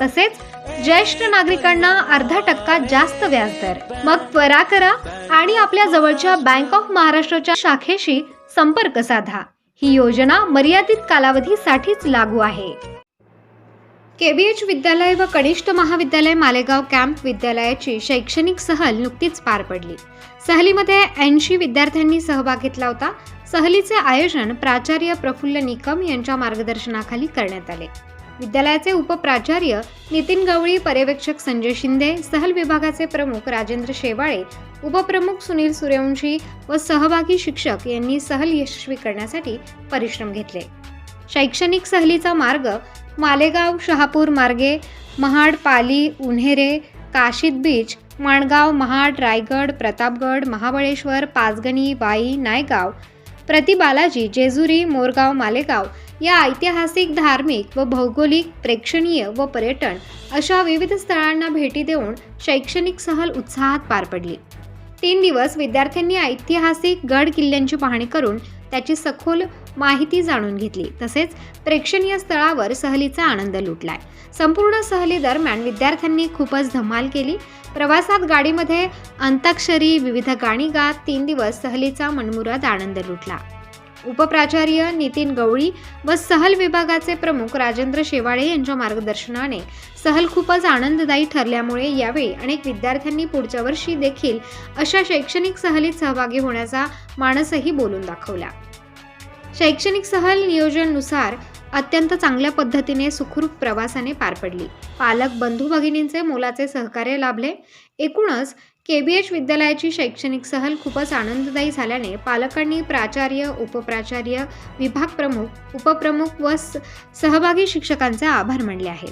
तसेच ज्येष्ठ नागरिकांना अर्धा टक्का जास्त व्याजदर. मग त्वरा करा आणि आपल्या जवळच्या बँक ऑफ महाराष्ट्राच्या शाखेशी संपर्क साधा. ही योजना मर्यादित कालावधीसाठीच लागू आहे. केबीएच विद्यालय व कनिष्ठ महाविद्यालय मालेगाव कॅम्प विद्यालयाची शैक्षणिक सहल नुकतीच पार पडली. सहलीमध्ये ऐंशी विद्यार्थ्यांनी सहभाग घेतला होता. सहलीचे आयोजन प्राचार्य प्रफुल्ल निकम यांच्या मार्गदर्शनाखाली करण्यात आले. विद्यालयाचे उपप्राचार्य नितीन गवळी पर्यवेक्षक संजय शिंदे सहल विभागाचे प्रमुख राजेंद्र शेवाळे उपप्रमुख सुनील सूर्यवंशी व सहभागी शिक्षक यांनी सहल यशस्वी करण्यासाठी परिश्रम घेतले. शैक्षणिक सहलीचा मार्ग मालेगाव शहापूर मार्गे महाड पाली उन्हेरे काशीद बीच माणगाव महाड रायगड प्रतापगड महाबळेश्वर पाचगणी वाई नायगाव प्रतिबालाजी जेजुरी मोरगाव मालेगाव या ऐतिहासिक धार्मिक व भौगोलिक प्रेक्षणीय व पर्यटन अशा विविध स्थळांना भेटी देऊन शैक्षणिक सहल उत्साहात पार पडली. तीन दिवस विद्यार्थ्यांनी ऐतिहासिक गड किल्ल्यांची पाहणी करून त्याची सखोल माहिती जाणून घेतली. तसेच प्रेक्षणीय स्थळावर सहलीचा आनंद लुटलाय. संपूर्ण सहली दरम्यान विद्यार्थ्यांनी खूपच धमाल केली. प्रवासात गाडीमध्ये अंताक्षरी विविध गाणी गात तीन दिवस सहलीचा मनमुराद आनंद लुटला. उपप्राचार्य नितीन गवळी व सहल विभागाचे प्रमुख राजेंद्र शेवाळे यांच्या मार्गदर्शनाने सहल खूपच आनंददायी ठरल्यामुळे यावेळी अनेक विद्यार्थ्यांनी पुढच्या वर्षी देखील अशा शैक्षणिक सहलीत सहभागी होण्याचा मानसही बोलून दाखवला. शैक्षणिक सहल नियोजनानुसार अत्यंत चांगल्या पद्धतीने सुखरूप प्रवासाने पार पडली. पालक बंधू भगिनींचे मोलाचे सहकार्य लाभले. एकूणच के बी एच विद्यालयाची शैक्षणिक सहल खूपच आनंददायी झाल्याने पालकांनी प्राचार्य उपप्राचार्य विभाग प्रमुख उपप्रमुख व स- सहभागी शिक्षकांचे आभार मानले आहेत.